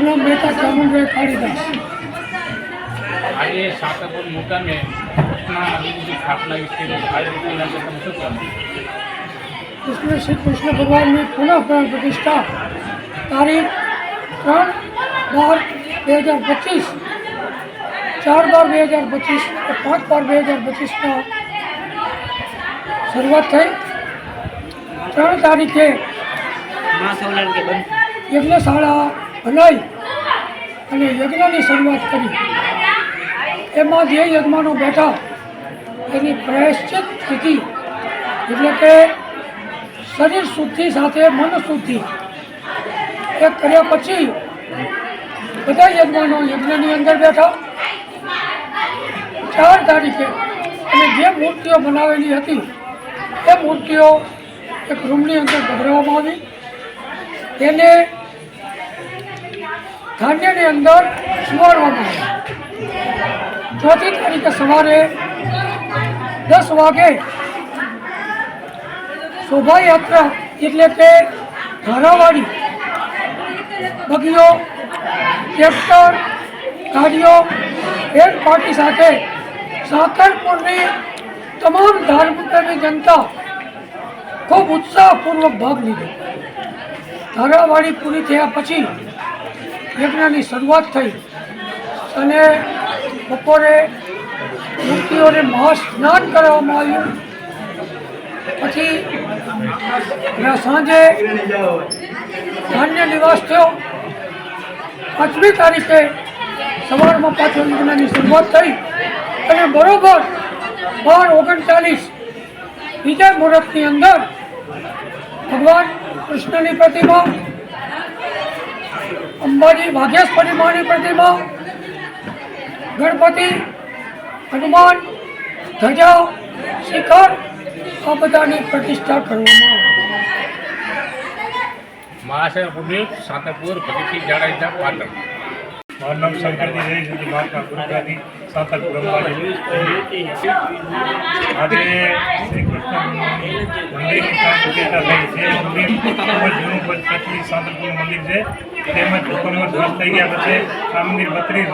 મારું નામ મહેતા ચામુંડભાઈ કાળીદાસ આજે સાતપુર મુકામે કૃષ્ણ નદીની સ્થાપના વિશે આયોજન વિશે તમે શું કહેશો કૃષ્ણ શ્રી કૃષ્ણ ભગવાનની પુનઃ પ્રાણ પ્રતિષ્ઠા તારીખ ત્રણ બાર બે હજાર પચીસ ચાર બાર બે હજાર પચીસ પાંચ બાર બે હજાર પચીસમાં શરૂઆત થઈ ત્રણ તારીખે યજ્ઞશાળા બનાવી અને યજ્ઞની શરૂઆત કરી. એમાં જે યજમાનો બેઠા, એની પ્રાયશ્ચિત સ્થિતિ એટલે કે શરીર શુદ્ધિ સાથે મન શુદ્ધિ એ કર્યા પછી બધા યજ્ઞાનો યજ્ઞની અંદર બેઠા. ચાર તારીખે અને જે મૂર્તિઓ બનાવેલી હતી, એ મૂર્તિઓ એક રૂમની અંદર ગભરાવવામાં આવી. તેને ધાન્યની અંદર સુવાડવામાં આવી ચોથી તારીખે સવારે દસ વાગે શોભાયાત્રા એટલે કે ધારાવાડી બગીઓ ટ્રેક્ટર, ગાડીઓ એર પાર્ટી સાથે સાકરપુરની તમામ ધર્મપ્રેમી જનતા ખૂબ ઉત્સાહપૂર્વક ભાગ લીધો. ધારાવાડી પૂરી થયા પછી યજ્ઞની શરૂઆત થઈ અને બપોરે મૂર્તિઓને મહાસ્નાન કરાવવામાં આવ્યું. પછી સાંજે ધાન્ય નિવાસ થયો. પાંચમી તારીખે સવારમાં પાછો યજ્ઞની શરૂઆત થઈ અને બરોબર બાર ઓગણચાલીસ બીજા મુહૂર્તની અંદર ભગવાન કૃષ્ણની પ્રતિમા અંબાજી વાઘેશ્વરી માની પ્રતિમા ગણપતિ હનુમાન ધજા શિખર આ બધાની પ્રતિષ્ઠા કરવામાં આવી. મહાશય પુણ્ય સાતપુર ભગતસિંહ જાડેજા પાટણ. મારું નામ શંકરજી જય શ્રી મહાત્મા ગુરુગ્રાથી સાંતલપુર અંબાજી આજે સાંતલપુર મંદિર છે તેમજ ઓગણવદ વર્ષ થઈ ગયા પછી આ મંદિર બત્રીસ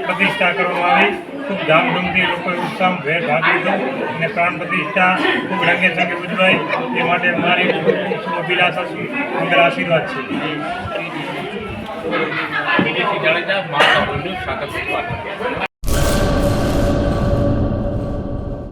પ્રતિષ્ઠા કરવામાં આવી ખૂબ ધામધૂમથી લોકોએ ઉત્સાહભેર ભાગ લીધો અને પ્રાણ પ્રતિષ્ઠા ખૂબ રંગે સંગે ઉજવાય તે માટે મારી ખૂબ અભિલાષા મંગળ આશીર્વાદ છે.